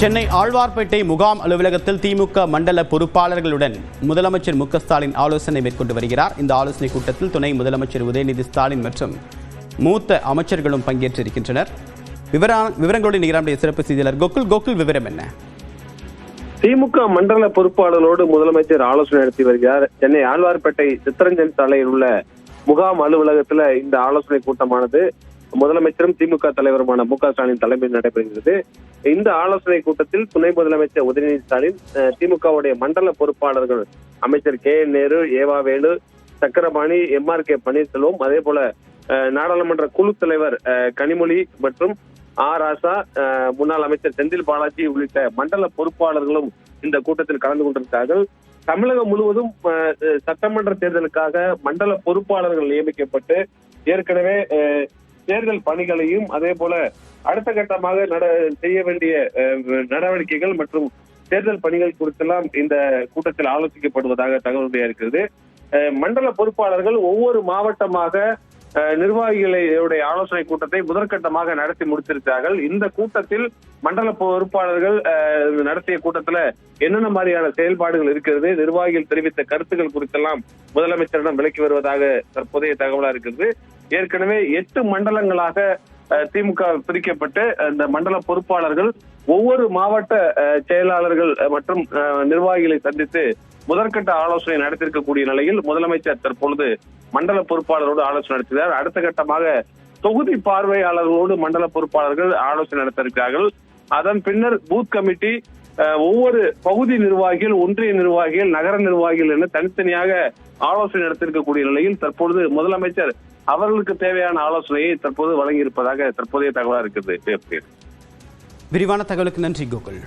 சென்னை ஆழ்வார்பேட்டை முகாம் அலுவலகத்தில் திமுக மண்டல பொறுப்பாளர்களுடன் முதலமைச்சர் மு ஸ்டாலின் ஆலோசனை மேற்கொண்டு வருகிறார். இந்த ஆலோசனை கூட்டத்தில் துணை முதலமைச்சர் உதயநிதி ஸ்டாலின் மற்றும் மூத்த அமைச்சர்களும் பங்கேற்றிருக்கின்றனர். விவரா விவரங்களோடு நிகரானுடைய சிறப்பு செய்தியாளர் கோகுல். கோகுல் விவரம் என்ன? திமுக மண்டல பொறுப்பாளர்களோடு முதலமைச்சர் ஆலோசனை நடத்தி வருகிறார். சென்னை ஆழ்வார்பேட்டை சித்தரஞ்சன் சாலையில் உள்ள முகாம் அலுவலகத்துல இந்த ஆலோசனை கூட்டமானது முதலமைச்சரும் திமுக தலைவருமான மு க ஸ்டாலின் தலைமையில் நடைபெறுகிறது. இந்த ஆலோசனை கூட்டத்தில் துணை முதலமைச்சர் உதயநிதி ஸ்டாலின் திமுகவுடைய மண்டல பொறுப்பாளர்கள் அமைச்சர் K Nehru E V Velu Chakrapani M R K Panneerselvam அதே போல அஹ், நாடாளுமன்ற குழு தலைவர் அஹ், கனிமொழி மற்றும் ஆர் ராசா அஹ், முன்னாள் அமைச்சர் செந்தில் பாலாஜி உள்ளிட்ட மண்டல பொறுப்பாளர்களும் இந்த கூட்டத்தில் கலந்து கொண்டிருக்கிறார்கள். தமிழகம் முழுவதும் சட்டமன்ற தேர்தலுக்காக மண்டல பொறுப்பாளர்கள் நியமிக்கப்பட்டு ஏற்கனவே அஹ், தேர்தல் பணிகளையும் அதே போல அடுத்த கட்டமாக நட செய்ய வேண்டிய அஹ், நடவடிக்கைகள் மற்றும் தேர்தல் பணிகள் குறித்தெல்லாம் இந்த கூட்டத்தில் ஆலோசிக்கப்படுவதாக தகவல் இருக்கிறது அஹ், மண்டல பொறுப்பாளர்கள் ஒவ்வொரு மாவட்டமாக அஹ், நிர்வாகிகளுடைய ஆலோசனை கூட்டத்தை முதற்கட்டமாக நடத்தி முடித்திருக்கிறார்கள். இந்த கூட்டத்தில் மண்டல பொறுப்பாளர்கள் அஹ், நடத்திய கூட்டத்துல என்னென்ன மாதிரியான செயல்பாடுகள் இருக்கிறது நிர்வாகிகள் தெரிவித்த கருத்துக்கள் குறித்தெல்லாம் முதலமைச்சரிடம் விலக்கி வருவதாக தற்போதைய தகவலா இருக்கிறது. ஏற்கனவே எட்டு மண்டலங்களாக திமுக பிரிக்கப்பட்டு அந்த மண்டல பொறுப்பாளர்கள் ஒவ்வொரு மாவட்ட செயலாளர்கள் மற்றும் நிர்வாகிகளை சந்தித்து முதற்கட்ட ஆலோசனை நடத்திருக்கக்கூடிய நிலையில் முதலமைச்சர் தற்பொழுது மண்டல பொறுப்பாளரோடு ஆலோசனை நடத்துகிறார். அடுத்த கட்டமாக தொகுதி பார்வையாளர்களோடு மண்டல பொறுப்பாளர்கள் ஆலோசனை நடத்திருக்கிறார்கள் அதன் பின்னர் பூத் கமிட்டி ஒவ்வொரு பகுதி நிர்வாகிகள் ஒன்றிய நிர்வாகிகள் நகர நிர்வாகிகள் என தனித்தனியாக ஆலோசனை நடத்திருக்கக்கூடிய நிலையில் தற்பொழுது முதலமைச்சர் அவர்களுக்கு தேவையான ஆலோசனையை தற்போது வழங்கியிருப்பதாக தற்போதைய தகவலா இருக்கிறது விரிவான தகவலுக்கு நன்றி கோகுல்.